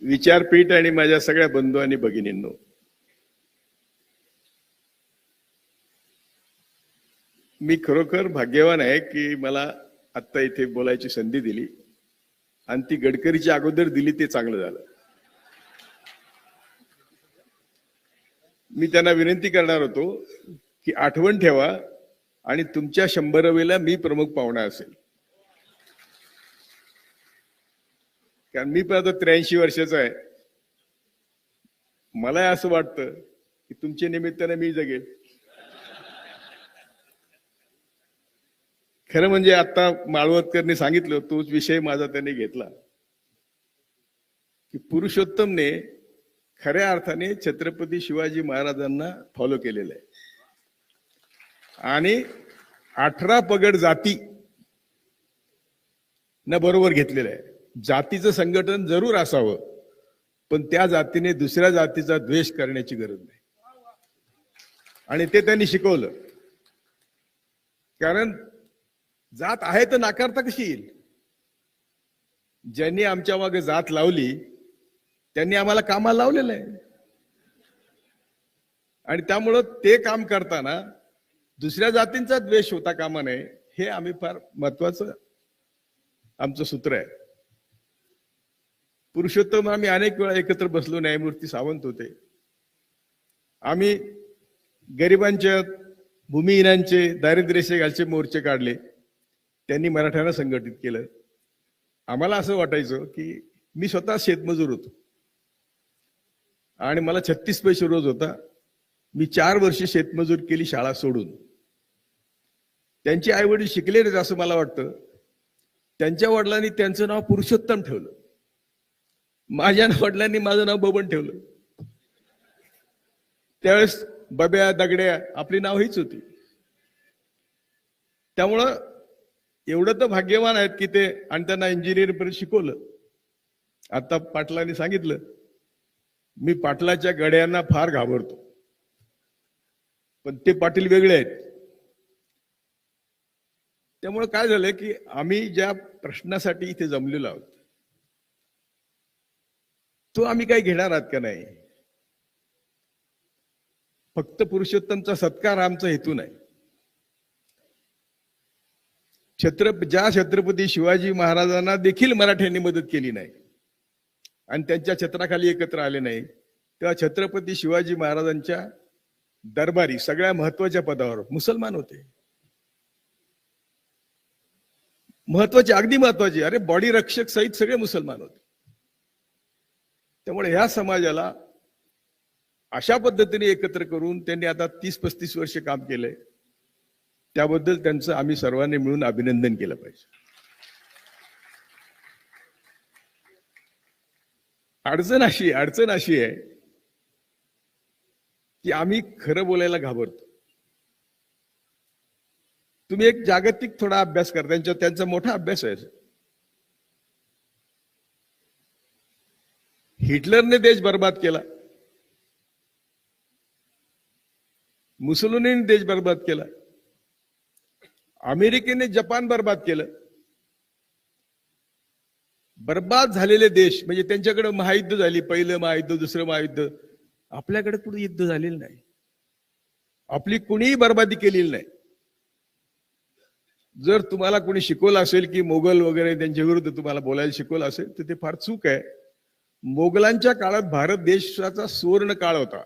विचारपीठ आणि माझ्या सगळ्या बंधू आणि भगिनींनो. मी खरोखर भाग्यवान आहे की मला आत्ता इथे बोलायची संधी दिली. आणि ती गडकरीच्या अगोदर दिली ते चांगलं झालं. मी त्यांना विनंती करणार होतो की आठवण ठेवा आणि तुमच्या शंभरवेला मी प्रमुख पाहुणा असेल. कारण मी पण आता त्र्याऐंशी वर्षाचा आहे. मला असं वाटतं की तुमच्या निमित्ताने मी जगेल. खरं म्हणजे आता माळवतकरने सांगितलं तोच विषय माझा त्याने घेतला. की पुरुषोत्तमने खऱ्या अर्थाने छत्रपती शिवाजी महाराजांना फॉलो केलेलं आहे. आणि अठरा पगड जाती न बरोबर घेतलेलं आहे. जातीचं संघटन जरूर असावं पण त्या जातीने दुसऱ्या जातीचा द्वेष करण्याची गरज नाही. आणि ते त्यांनी शिकवलं. कारण जात आहे तर नाकारता कशी येईल? ज्यांनी आमच्या मागे जात लावली त्यांनी आम्हाला कामाला लावलेलं आहे. आणि त्यामुळं ते काम करताना दुसऱ्या जातींचा द्वेष होता कामा नये हे आम्ही फार महत्वाचं आमचं सूत्र आहे. पुरुषोत्तम आम्ही अनेक वेळा एकत्र बसलो न्यायमूर्ती सावंत होते. आम्ही गरिबांच्या भूमिहीनांचे दारिद्र्यशेखालचे मोर्चे काढले. त्यांनी मराठ्यांना संघटित केलं. आम्हाला असं वाटायचं की मी स्वतः शेतमजूर होतो. आणि मला छत्तीस पैसे रोज होता. मी चार वर्ष शेतमजूर केली शाळा सोडून. त्यांचे आई वडील असं मला वाटतं. त्यांच्या वडिलांनी त्यांचं नाव पुरुषोत्तम ठेवलं. माझ्या वडिलांनी माझं नाव बबन ठेवलं. त्यावेळेस बब्या दगड्या आपली नाव हीच होती. त्यामुळं एवढं तर भाग्यवान आहेत की ते आणि त्यांना इंजिनिअरिंग पर्यंत शिकवलं. आता पाटलांनी सांगितलं मी पाटलाच्या गड्यांना फार घाबरतो. पण ते पाटील वेगळे आहेत. त्यामुळे काय झालं की आम्ही ज्या प्रश्नासाठी इथे जमलेलो आहोत तो आम्ही काही घेणार आहात का नाही? फक्त पुरुषोत्तमचा सत्कार आमचा हेतू नाही. छत्र ज्या छत्रपती शिवाजी महाराजांना देखील मराठ्यांनी मदत केली नाही आणि त्यांच्या छत्राखाली एकत्र आले नाही तेव्हा छत्रपती शिवाजी महाराजांच्या दरबारी सगळ्या महत्त्वाच्या पदावर मुसलमान होते. महत्त्वाचे अगदी महत्त्वाचे अरे बॉडी रक्षक सहित सगळे मुसलमान होते. त्यामुळे ह्या समाजाला अशा पद्धतीने एकत्र करून त्यांनी आता तीस पस्तीस वर्ष काम केलंय. त्याबद्दल त्यांचं आम्ही सर्वांनी मिळून अभिनंदन केलं पाहिजे. अडचण अशी अडचण अशी आहे की आम्ही खरं बोलायला घाबरतो. तुम्ही एक जागतिक थोडा अभ्यास करा त्यांचा त्यांचा मोठा अभ्यास आहे. हिटलरने देश बर्बाद केला. मुसोलिनीने देश बर्बाद केला. अमेरिकेने जपान बर्बाद केलं. बर्बाद झालेले देश म्हणजे त्यांच्याकडे महायुद्ध झाली. पहिलं महायुद्ध दुसरं महायुद्ध. आपल्याकडे कुठे युद्ध झालेलं नाही. आपली कुणीही बर्बादी केलेली नाही. जर तुम्हाला कोणी शिकवलं असेल की मोगल वगैरे त्यांच्या विरुद्ध तुम्हाला बोलायला शिकवलं असेल तर ते फार चूक आहे. मोगलांच्या काळात भारत देशाचा सुवर्ण काळ होता.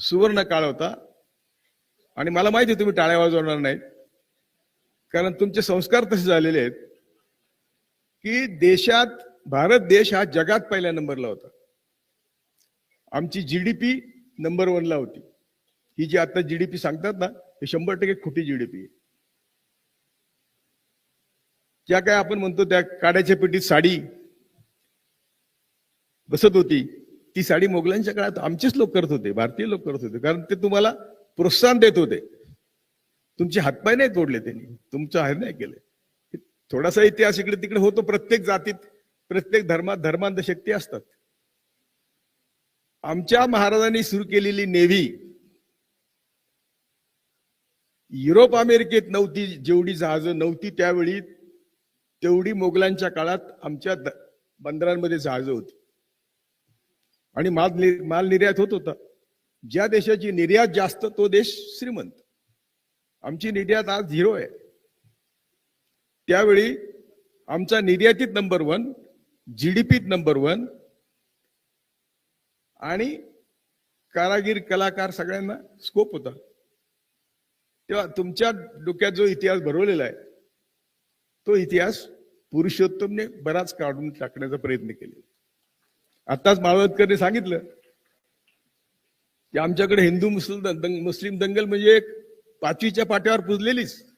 सुवर्ण काळ होता. आणि मला माहिती आहे तुम्ही टाळ्या वाजवणार नाहीत. कारण तुमचे संस्कार तसे झालेले आहेत की देशात भारत देश हा जगात पहिल्या नंबरला होता. आमची जी डी पी नंबर वनला होती. ही जी आता जी डीपी सांगतात ना हे शंभर टक्के खोटी जीडीपी आहे. ज्या काय आपण म्हणतो त्या काड्याच्या पेटीत साडी बसत होती. ती साडी मोगलांच्या काळात आमचेच लोक करत होते भारतीय लोक करत होते कारण ते तुम्हाला प्रोत्साहन देत होते. तुमचे हातपाय नाही तोडले त्यांनी तुमचं आहे नाही केले. थोडासा इतिहास इकडे तिकडे होतो प्रत्येक जातीत प्रत्येक धर्मात धर्मांध शक्ती असतात. आमच्या महाराजांनी सुरू केलेली नेव्ही युरोप अमेरिकेत नव्हती जेवढी जहाजं नव्हती त्यावेळी तेवढी मोगलांच्या काळात आमच्या बंदरांमध्ये जहाजं होती. आणि माल नि- माल निर्यात होत होता. ज्या देशाची निर्यात जास्त तो देश श्रीमंत. आमची निर्यात आज झिरो आहे. त्यावेळी आमचा निर्यातीत नंबर वन जीडीपीत नंबर वन आणि कारागीर कलाकार सगळ्यांना स्कोप होता. तेव्हा तुमच्या डोक्यात जो इतिहास भरवलेला आहे तो इतिहास पुरुषोत्तमने बराच काढून टाकण्याचा प्रयत्न केला आत्ताच माळवतकरने सांगितलं की आमच्याकडे हिंदू मुस्लिम दंग- मुस्लिम दंगल म्हणजे एक पाचवीच्या पाट्यावर पुजलेलीच.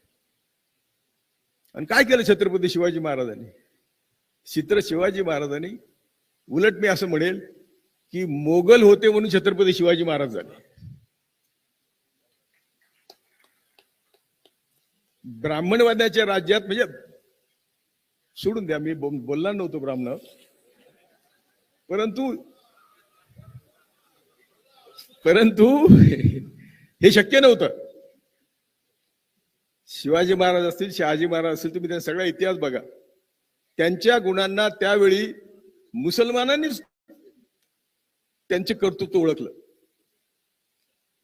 आणि काय केलं छत्रपती शिवाजी महाराजांनी? चित्र शिवाजी महाराजांनी उलट मी असं म्हणेल की मोगल होते म्हणून छत्रपती शिवाजी महाराज झाले. ब्राह्मणवाद्याच्या राज्यात म्हणजे सोडून द्या मी बोल- बोलणार नव्हतो ब्राह्मण. परंतु परंतु हे शक्य नव्हतं. शिवाजी महाराज असतील शहाजी महाराज असतील तुम्ही त्यांचा सगळा इतिहास बघा. त्यांच्या गुणांना त्यावेळी मुसलमानांनीच त्यांचे कर्तृत्व ओळखलं.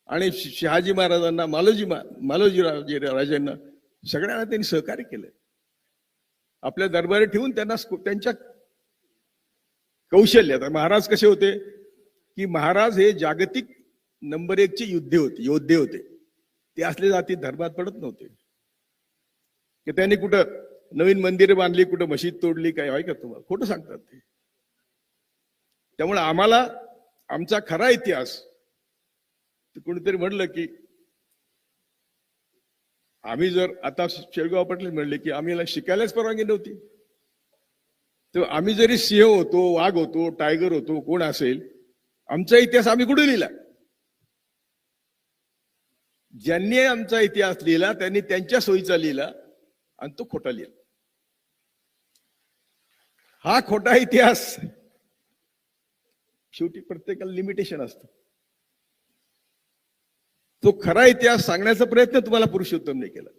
आणि शहाजी महाराजांना मालोजी मालोजी राजे राजांना सगळ्यांना त्यांनी सहकार्य केलं. आपल्या दरबारी ठेवून त्यांना त्यांच्या कौशल्य. आता महाराज कसे होते? की महाराज हे जागतिक नंबर एकचे युद्धे होते योद्धे होते. ते असले जाती धर्मात पडत नव्हते. की त्यांनी कुठं नवीन मंदिरे बांधली कुठं मशीद तोडली काय आहे का तुम्हाला? खोटं सांगतात ते. त्यामुळे आम्हाला आमचा खरा इतिहास कोणीतरी म्हणलं की आम्ही जर आता शेळगाव पाटील म्हणले की आम्हाला शिकायलाच परवानगी नव्हती. तर आम्ही जरी सिंह होतो वाघ होतो टायगर होतो कोण असेल आमचा इतिहास आम्ही कुठे लिहिला? ज्यांनी आमचा इतिहास लिहिला त्यांनी त्यांच्या सोयीचा लिहिला आणि तो खोटा लिहिला. हा खोटा इतिहास शेवटी प्रत्येकाला लिमिटेशन असतं. तो खरा इतिहास सांगण्याचा प्रयत्न तुम्हाला पुरुषोत्तमने केला.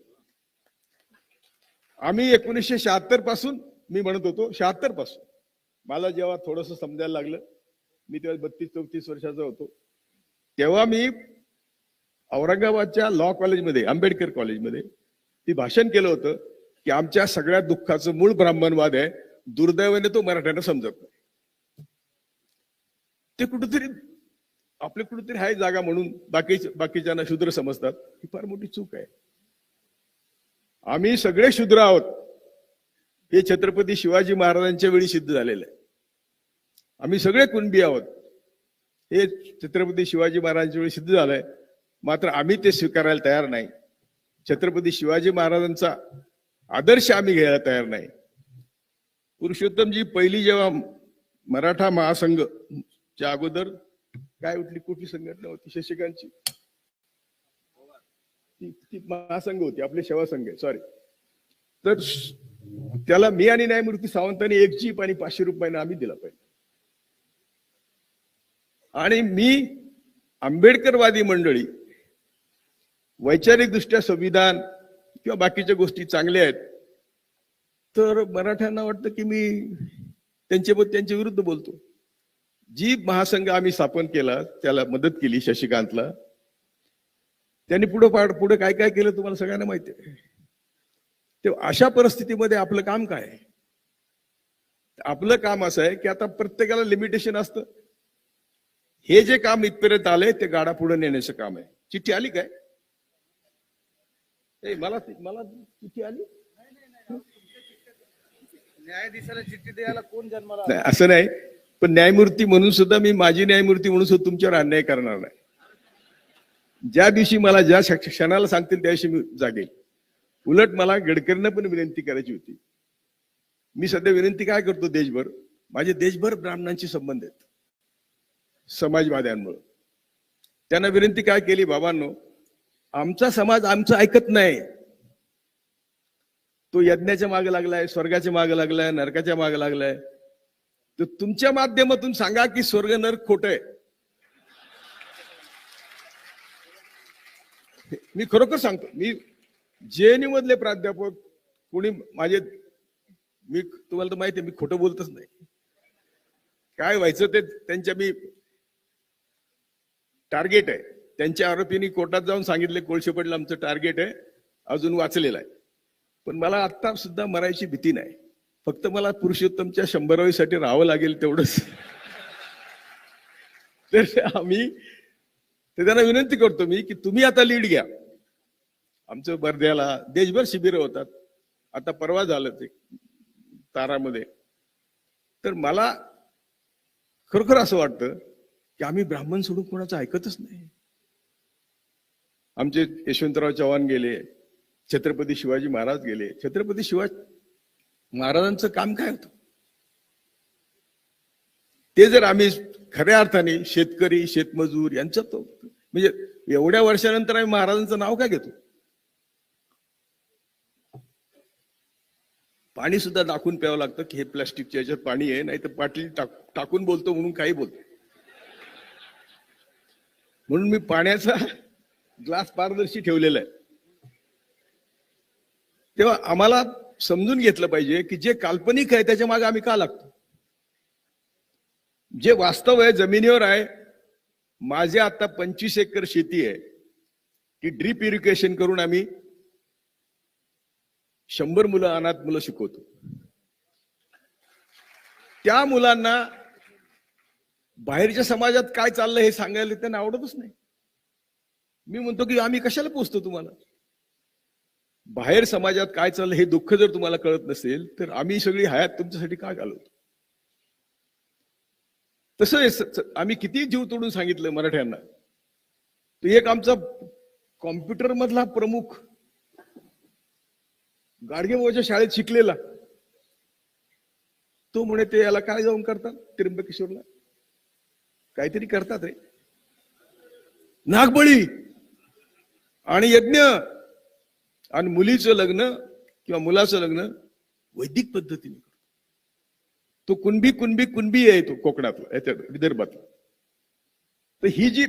आम्ही एकोणीसशे शहात्तरपासून मी म्हणत होतो शहात्तरपासून. मला जेव्हा थोडस समजायला लागलं मी तेव्हा बत्तीस चौतीस वर्षाचा होतो. तेव्हा मी औरंगाबादच्या लॉ कॉलेजमध्ये आंबेडकर कॉलेजमध्ये ती भाषण केलं होतं की आमच्या सगळ्या दुःखाचं मूळ ब्राह्मणवाद आहे दुर्दैवाने तो मराठ्यांना समजत नाही. ते कुठेतरी आपले कुठेतरी आहे जागा म्हणून बाकी बाकीच्यांना शूद्र समजतात. ही फार मोठी चूक आहे. आम्ही सगळे शूद्र आहोत. हे छत्रपती शिवाजी महाराजांच्या वेळी सिद्ध झालेलं आहे. आम्ही सगळे कुणबी आहोत. हे छत्रपती शिवाजी महाराजांच्या वेळी सिद्ध झालंय. मात्र आम्ही ते स्वीकारायला तयार नाही. छत्रपती शिवाजी महाराजांचा आदर्श आम्ही घ्यायला तयार नाही. पुरुषोत्तमजी पहिली जेव्हा मराठा महासंघ च्या अगोदर काय उठली? कुठली संघटना होती? शशिकांतची? ती महासंघ होती आपले सेवा संघ सॉरी तर त्याला मी आणि न्यायमूर्ती सावंतांनी एक जीप आणि पाचशे रुपयाने आम्ही दिला पाहिजे. आणि मी आंबेडकरवादी मंडळी वैचारिक दृष्ट्या संविधान किंवा बाकीच्या गोष्टी चांगल्या आहेत तर मराठ्यांना वाटतं की मी त्यांच्याबद्दल त्यांच्या विरुद्ध बोलतो. जी महासंघ आम्ही स्थापन केला त्याला मदत केली शशिकांतला. त्यांनी पुढे पाड पुढे काय काय केलं तुम्हाला सगळ्यांना माहिती आहे. तेव्हा अशा परिस्थितीमध्ये आपलं काम काय आहे? आपलं काम असं आहे की आता प्रत्येकाला लिमिटेशन असतं. हे जे काम इथपर्यंत आलंय ते गाडा पुढे नेण्याचं काम आहे. चिठ्ठी आली काय? मला मला चिठ्ठी आली? न्यायाधीशाला चिठ्ठी द्यायला कोण जन्माला नाही असं नाही. पण न्यायमूर्ती म्हणून सुद्धा मी माझी न्यायमूर्ती म्हणून सुद्धा तुमच्यावर अन्याय करणार नाही. ज्या दिवशी मला ज्या क्षणाला सांगतील त्या दिवशी मी जागेल. उलट मला गडकरींना पण विनंती करायची होती. मी सध्या विनंती काय करतो देशभर? माझे देशभर ब्राह्मणांशी संबंध आहेत. समाजवाद्यांमुळे. त्यांना विनंती काय केली? बाबांनो आमचा समाज आमचं ऐकत नाही. तो यज्ञाच्या मागे लागलाय स्वर्गाच्या मागे लागलाय नरकाच्या मागे लागलाय. तर तुमच्या माध्यमातून सांगा की स्वर्ग नरक खोट आहे. मी खरोखर सांगतो मी जेएनयू मधले प्राध्यापक कोणी माझे मी तुम्हाला तर माहिती मी खोटं बोलतच नाही. काय व्हायचं ते त्यांच्या मी टार्गेट आहे. त्यांच्या आरोपींनी कोर्टात जाऊन सांगितले कोळशे पडलं आमचं टार्गेट आहे. अजून वाचलेलं आहे. पण मला आत्ता सुद्धा मरायची भीती नाही. फक्त मला पुरुषोत्तमच्या शंभरावीसाठी राहावं लागेल तेवढंच. तर आम्ही ते त्यांना विनंती करतो मी की तुम्ही आता लीड घ्या. आमचं बर्ध्याला देशभर शिबिरं होतात. आता परवा झालं ते तारामध्ये. तर मला खरोखर असं वाटतं की आम्ही ब्राह्मण सोडून कोणाचं ऐकतच नाही. आमचे यशवंतराव चव्हाण गेले छत्रपती शिवाजी महाराज गेले. छत्रपती शिवाजी महाराजांचं काम काय होतं? ते जर आम्ही खऱ्या अर्थाने शेतकरी शेतमजूर यांचं तो म्हणजे एवढ्या वर्षानंतर आम्ही महाराजांचं नाव काय घेतो? पाणी सुद्धा दाखवून प्यावं लागतं की हे प्लास्टिकच्या याच्यात पाणी आहे नाही तर पाटील टाक टाकून बोलतो म्हणून काही बोलतो. म्हणून मी पाण्याचा ग्लास पारदर्शी ठेवलेला आहे. तेव्हा आम्हाला समजून घेतलं पाहिजे की जे काल्पनिक आहे त्याच्यामागे आम्ही का लागतो? जे वास्तव आहे जमिनीवर आहे माझे आता पंचवीस एकर शेती आहे ती ड्रीप इरिगेशन करून आम्ही शंभर मुलं अनाथ मुलं शिकवतो. त्या मुलांना बाहेरच्या समाजात काय चाललं हे सांगायला त्यांना आवडतच नाही. मी म्हणतो की आम्ही कशाला पोचतो तुम्हाला? बाहेर समाजात काय चाललं हे दुःख जर तुम्हाला कळत नसेल तर आम्ही सगळी हयात तुमच्यासाठी का घालवतो? तसं आम्ही किती जीव तोडून सांगितलं मराठ्यांना. तो एक आमचा कॉम्प्युटर मधला प्रमुख गाडगेबाबाच्या शाळेत शिकलेला. तो म्हणे ते याला काय जाऊन करतात? त्र्यंबकेश्वरला. काहीतरी करतात रे. नागबळी आणि यज्ञ आणि मुलीचं लग्न किंवा मुलाचं लग्न वैदिक पद्धतीने तो कुणबी कुणबी कुणबी आहे तो कोकणातला याच्यात विदर्भातला. तर ही जी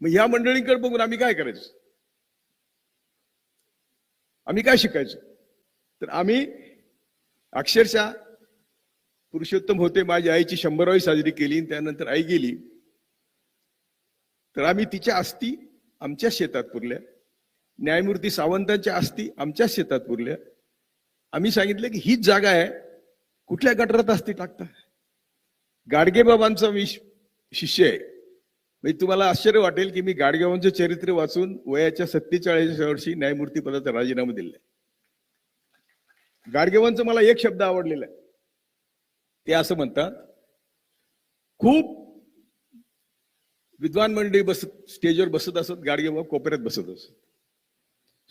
मग ह्या मंडळींकडे बघून आम्ही काय करायचं? आम्ही काय शिकायचं? तर आम्ही अक्षरशः पुरुषोत्तम होते माझ्या आईची शंभरावी साजरी केली आणि त्यानंतर आई गेली. तर आम्ही तिच्या अस्थी आमच्या शेतात पुरल्या. न्यायमूर्ती सावंतांच्या अस्थी आमच्या शेतात पुरल्या. आम्ही सांगितलं की हीच जागा आहे कुठल्या गटारात अस्थी टाकता? गाडगेबाबांचा मी शिष्य आहे. म्हणजे तुम्हाला आश्चर्य वाटेल की मी गाडगेबाबांचं चरित्र वाचून वयाच्या सत्तेचाळीस वर्षी न्यायमूर्ती पदाचा राजीनामा दिलाय गाडगेवांचं मला एक शब्द आवडलेला आहे. ते असं म्हणतात खूप विद्वान मंडळी बसत स्टेजवर बसत असत गाडगेबाबा कोपऱ्यात बसत असत.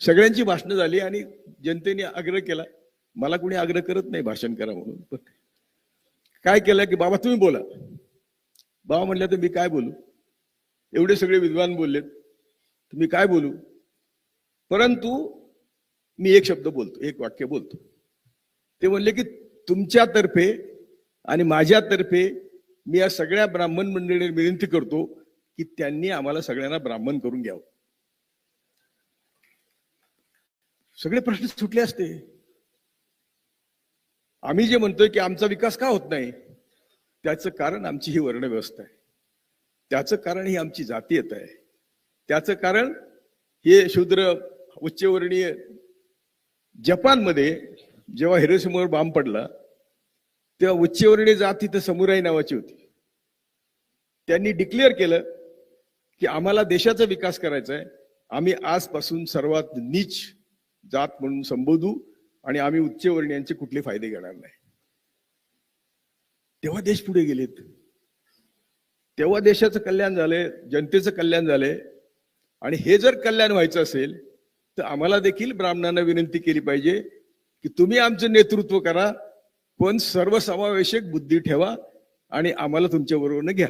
सगळ्यांची भाषणं झाली आणि जनतेने आग्रह केला मला कोणी आग्रह करत नाही भाषण करा म्हणून. पण काय केलं की बाबा तुम्ही बोला. बाबा म्हटल्या तर मी काय बोलू? एवढे सगळे विद्वान बोललेत. तर मी काय बोलू? परंतु मी एक शब्द बोलतो एक वाक्य बोलतो. ते म्हणले की तुमच्यातर्फे आणि माझ्यातर्फे मी या सगळ्या ब्राह्मण मंडळींना विनंती करतो की त्यांनी आम्हाला सगळ्यांना ब्राह्मण करून घ्यावं. सगळे प्रश्न सुटले असते. आम्ही जे म्हणतोय की आमचा विकास का होत नाही त्याचं कारण आमची ही वर्णव्यवस्था आहे. त्याचं कारण ही आमची जातीयता आहे. त्याचं कारण हे शूद्र उच्चवर्णीय जपानमध्ये जेव्हा हिरोशिमावर बांब पडला तेव्हा उच्चवर्णीय जात तिथं समुराई नावाची होती. त्यांनी डिक्लेअर केलं की आम्हाला देशाचा विकास करायचा आहे. आम्ही आजपासून सर्वात नीच जात म्हणून संबोधू आणि आम्ही उच्चवर्णीयांचे कुठले फायदे घेणार नाही. तेव्हा देश पुढे गेलेत. तेव्हा देशाचं कल्याण झालंय जनतेचं कल्याण झालंय. आणि हे जर कल्याण व्हायचं असेल तर आम्हाला देखील ब्राह्मणांना विनंती केली पाहिजे की तुम्ही आमचं नेतृत्व करा पण सर्वसमावेशक बुद्धी ठेवा आणि आम्हाला तुमच्या बरोबर घ्या.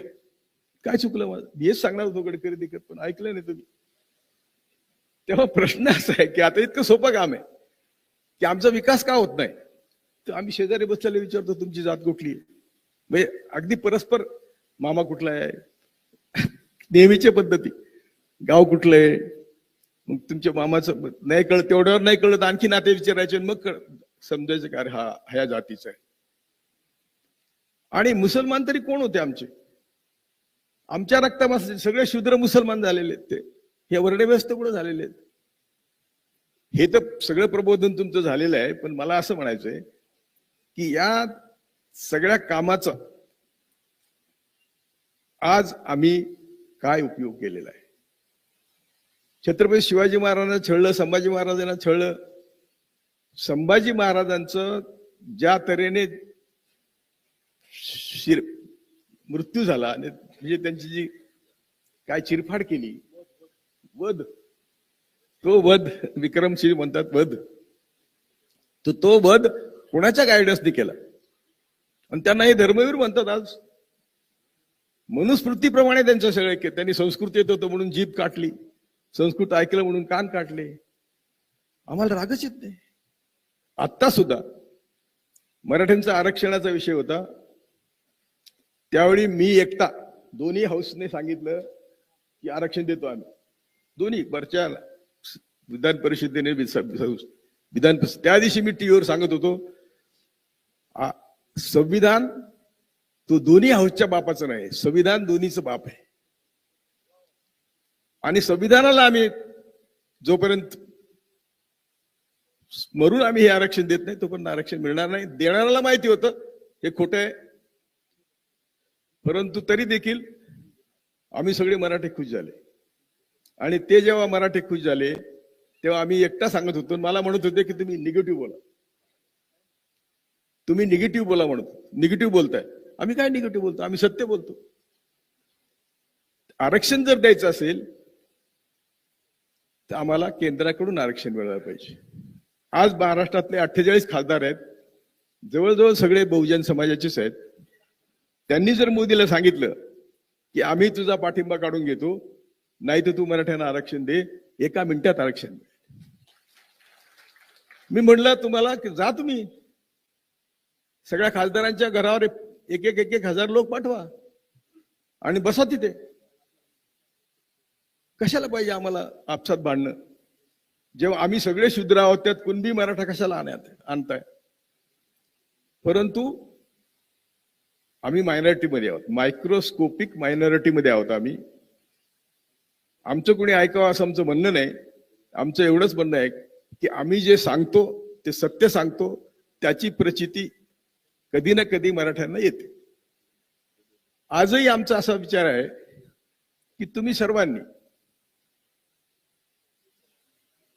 काय चुकलं माझं मी हेच सांगणार होतो गडकरी दिकत पण ऐकलं नाही तुम्ही. तेव्हा प्रश्न असा आहे की आता इतकं सोपं काम आहे की आमचा विकास का होत नाही? तर आम्ही शेजारी बसलेले विचारतो तुमची जात कुठली आहे? म्हणजे अगदी परस्पर मामा कुठला आहे? नेहमीच्या पद्धती. गाव कुठलं आहे? मग तुमच्या मामाचं नाही कळत तेवढ्यावर नाही कळत तर आणखी नाते विचारायचे आणि मग कळ- समजायचं का अरे हा ह्या जातीचा आहे. आणि मुसलमान तरी कोण होते आमचे? आमच्या रक्तामध्ये सगळे शूद्र मुसलमान झालेले आहेत ते. हे वर्णव्यस्त कुठं झालेले आहेत? हे तर सगळं प्रबोधन तुमचं झालेलं आहे पण मला असं म्हणायचंय की या सगळ्या कामाचा आज आम्ही काय उपयोग केलेला आहे? छत्रपती शिवाजी महाराजांना छळलं संभाजी महाराजांना छळलं. संभाजी महाराजांचं ज्या तऱ्हेने शिर मृत्यू झाला आणि म्हणजे त्यांची जी काय चिरफाड केली वध. तो वध विक्रमसिंह म्हणतात वध. तर तो वध कोणाच्या गायडन्सने केला? आणि त्यांना हे धर्मवीर म्हणतात आज. मनुस्मृतीप्रमाणे त्यांचं सगळं के- त्यांनी संस्कृती येत होतं म्हणून जीभ काटली. संस्कृत ऐकलं म्हणून कान काढले आम्हाला रागच येत नाही. आत्ता सुद्धा मराठ्यांचा आरक्षणाचा विषय होता. त्यावेळी मी एकटा दोन्ही हाऊसने सांगितलं की आरक्षण देतो आम्ही. दोन्ही वरच्या विधान परिषदेने विधान त्या दिवशी मी टीव्हीवर सांगत होतो संविधान तो दोन्ही हाऊसच्या बापाचं नाही संविधान दोन्हीचं बाप आहे. आणि संविधानाला आम्ही जोपर्यंत मरून आम्ही हे आरक्षण देत नाही तोपर्यंत आरक्षण मिळणार नाही. देणाऱ्याला माहिती होतं हे खोटं आहे. परंतु तरी देखील आम्ही सगळे मराठी खुश झाले. आणि ते जेव्हा मराठी खुश झाले तेव्हा आम्ही एकटा सांगत होतो मला म्हणत होते की तुम्ही निगेटिव्ह बोला. तुम्ही निगेटिव्ह बोला म्हणत निगेटिव्ह बोलताय. आम्ही काय निगेटिव्ह बोलतो? आम्ही सत्य बोलतो. आरक्षण जर द्यायचं असेल तर आम्हाला केंद्राकडून आरक्षण मिळालं पाहिजे. आज महाराष्ट्रातले अठ्ठेचाळीस खासदार आहेत. जवळजवळ सगळे बहुजन समाजाचेच आहेत. त्यांनी जर मोदीला सांगितलं की आम्ही तुझा पाठिंबा काढून घेतो नाही तर तू मराठ्यांना आरक्षण दे एका मिनिटात आरक्षण दे मी म्हणलं तुम्हाला की जा तुम्ही. सगळ्या खासदारांच्या घरावर एक एक एक एक हजार लोक पाठवा. आणि बसा तिथे. कशाला पाहिजे आम्हाला आपसात भांडणं? जेव्हा आम्ही सगळे शूद्र आहोत त्यात कुणबी मराठा कशाला आणण्यात आणताय? परंतु आम्ही मायनॉरिटीमध्ये आहोत. मायक्रोस्कोपिक मायनॉरिटीमध्ये आहोत आम्ही. आमचं कुणी ऐकावं असं आमचं म्हणणं नाही. आमचं एवढंच म्हणणं आहे की आम्ही जे सांगतो ते सत्य सांगतो त्याची प्रचिती कधी ना कधी मराठ्यांना येते. आजही आमचा असा विचार आहे की तुम्ही सर्वांनी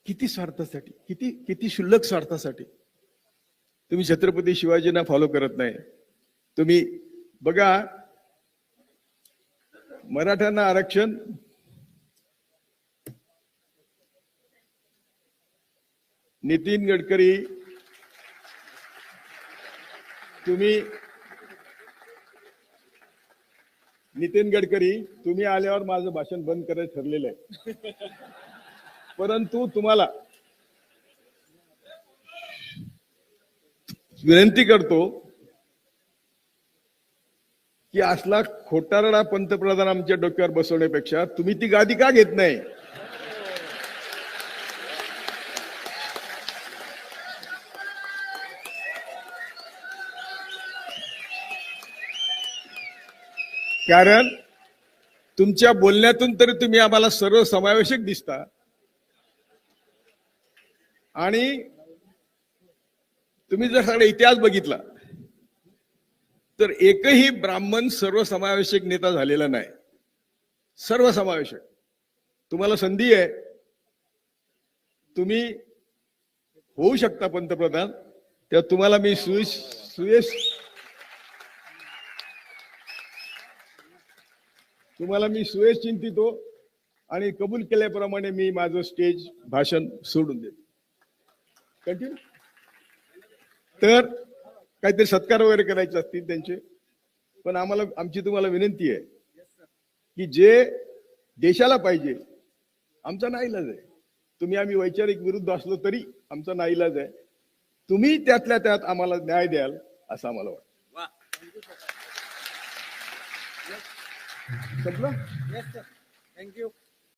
किती स्वार्थासाठी किती किती क्षुल्लक स्वार्थासाठी? तुम्ही छत्रपती शिवाजींना फॉलो करत नाही. तुम्ही बघा मराठ्यांना आरक्षण नितीन गडकरी तुम्ही नितीन गडकरी तुम्ही आल्यावर माझं भाषण बंद करायचं ठरलेलं आहे. परंतु तुम्हाला विनंती करतो की असला खोटारडा पंतप्रधान आमच्या डोक्यावर बसवण्यापेक्षा तुम्ही ती गादी का घेत नाही? कारण तुमच्या बोलण्यातून तरी तुम्ही आम्हाला सर्व समावेशक दिसता. आणि तुम्ही जर सगळा इतिहास बघितला तर एकही ब्राह्मण सर्वसमावेशक नेता झालेला नाही. सर्वसमावेशक. तुम्हाला संधी आहे. तुम्ही होऊ शकता पंतप्रधान. त्या तुम्हाला मी सुयश सुयश तुम्हाला मी सुयश चिंतितो आणि कबूल केल्याप्रमाणे मी माझं स्टेज भाषण सोडून देतो. कंटिन्यू तर काहीतरी सत्कार वगैरे करायचे असतील त्यांचे. पण आम्हाला आमची तुम्हाला विनंती आहे की जे देशाला पाहिजे आमचा नाईलाज आहे. तुम्ही आम्ही वैचारिक विरुद्ध असलो तरी आमचा नाईलाज आहे. तुम्ही त्यातल्या त्यात आम्हाला न्याय द्याल असं आम्हाला वाटतं. संपलं? थँक्यू